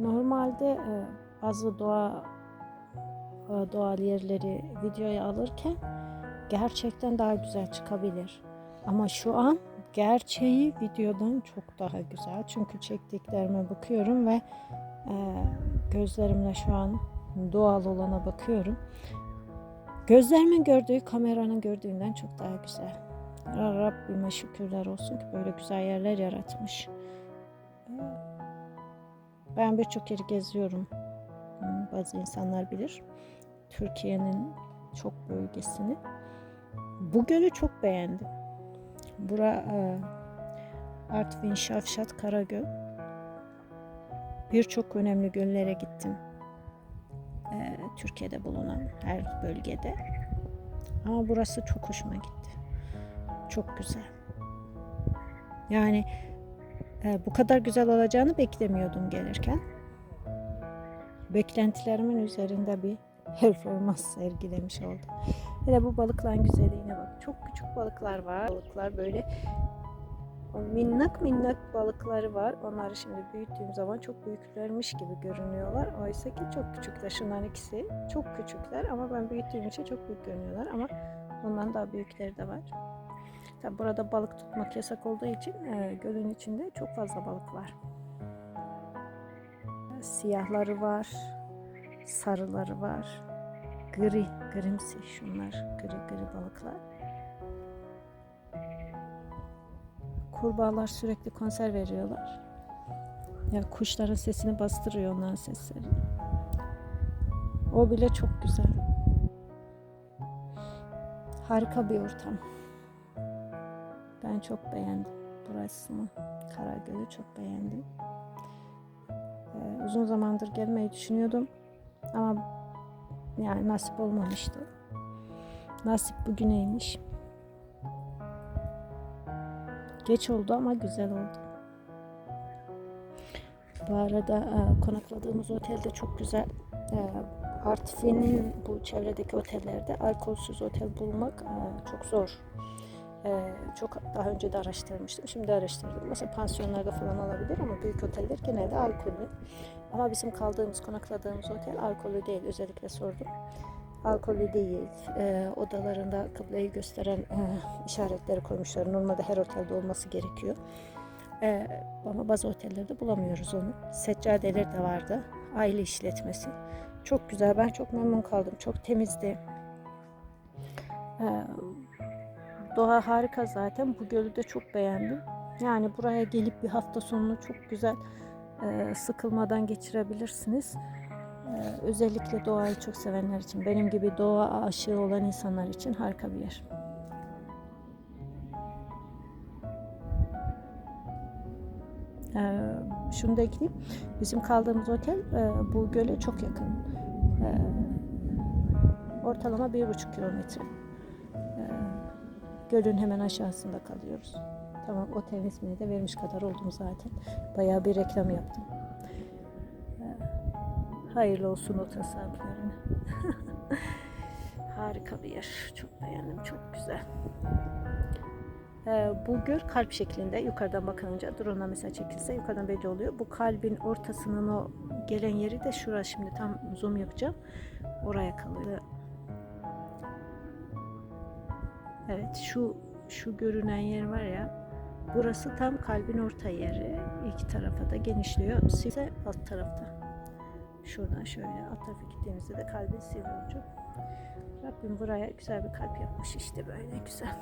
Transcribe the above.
Normalde e, bazı doğa e, doğal yerleri videoya alırken gerçekten daha güzel çıkabilir. Ama şu an gerçeği videodan çok daha güzel. Çünkü çektiklerime bakıyorum ve e, gözlerimle şu an doğal olana bakıyorum. Gözlerimin gördüğü kameranın gördüğünden çok daha güzel. Rabbime şükürler olsun ki böyle güzel yerler yaratmış. Ben birçok yeri geziyorum. Hmm, Bazı insanlar bilir. Türkiye'nin çok bölgesini. Bu gölü çok beğendim. Bura e, Artvin, Şavşat, Karagöl. Birçok önemli göllere gittim. E, Türkiye'de bulunan her bölgede. Ama burası çok hoşuma gitti. Çok güzel. Yani bu kadar güzel olacağını beklemiyordum gelirken. Beklentilerimin üzerinde bir performans sergilemiş oldu. Hele bu balıkların güzelliğine bak. Çok küçük balıklar var. Balıklar böyle o minnak minnak balıkları var. Onları şimdi büyüttüğüm zaman çok büyüklermiş gibi görünüyorlar. Oysa ki çok küçükler. Şunların ikisi çok küçükler ama ben büyüttüğüm için çok büyük görünüyorlar. Ama ondan daha büyükleri de var. Tabi burada balık tutmak yasak olduğu için e, gölün içinde çok fazla balık var. Siyahları var, sarıları var, gri, grimsi şunlar, gri gri balıklar. Kurbağalar sürekli konser veriyorlar. Ya kuşların sesini bastırıyor onların sesleri. O bile çok güzel. Harika bir ortam. Ben çok beğendim burasını. Karagöl'ü çok beğendim. Ee, uzun zamandır gelmeyi düşünüyordum. Ama yani nasip olmamıştı. Nasip bugüneymiş. Geç oldu ama güzel oldu. Bu arada e, konakladığımız otelde çok güzel. E, Artvin'in bu çevredeki otellerde alkolsüz otel bulmak e, çok zor. E, çok daha önce de araştırmıştım. Şimdi araştırdım. Mesela pansiyonlarda falan olabilir ama büyük oteller genelde alkollü. Ama bizim kaldığımız, konakladığımız otel alkollü değil. Özellikle sordum. Alkollü değil. E, odalarında kıbleyi gösteren e, işaretleri koymuşlar. Normalde her otelde olması gerekiyor. E, ama bazı otellerde bulamıyoruz onu. Seccadeler de vardı. Aile işletmesi. Çok güzel. Ben çok memnun kaldım. Çok temizdi. E, doğa harika zaten. Bu gölü de çok beğendim. Yani buraya gelip bir hafta sonunu çok güzel e, sıkılmadan geçirebilirsiniz. E, özellikle doğayı çok sevenler için, benim gibi doğa aşığı olan insanlar için harika bir yer. E, şunu da ekleyeyim. Bizim kaldığımız otel e, bu göle çok yakın. E, ortalama bir buçuk kilometre. E, gölün hemen aşağısında kalıyoruz. Tamam otelin ismini de vermiş kadar oldum zaten. Bayağı bir reklam yaptım. Ee, Hayırlı olsun otel sahiplerine. Harika bir yer. Çok beğendim. Çok güzel. Ee, bu göl kalp şeklinde. Yukarıdan bakınca drone'a mesela çekilse yukarıdan belli oluyor. Bu kalbin ortasının o gelen yeri de şurası şimdi tam zoom yapacağım. Oraya kalıyor. Evet şu şu görünen yer var ya burası tam kalbin orta yeri. İki tarafa da genişliyor. Size alt tarafta. Şuradan şöyle alt tarafa gittiğimizde de kalbin sivri ucu. Rabbim buraya güzel bir kalp yapmış işte böyle güzel.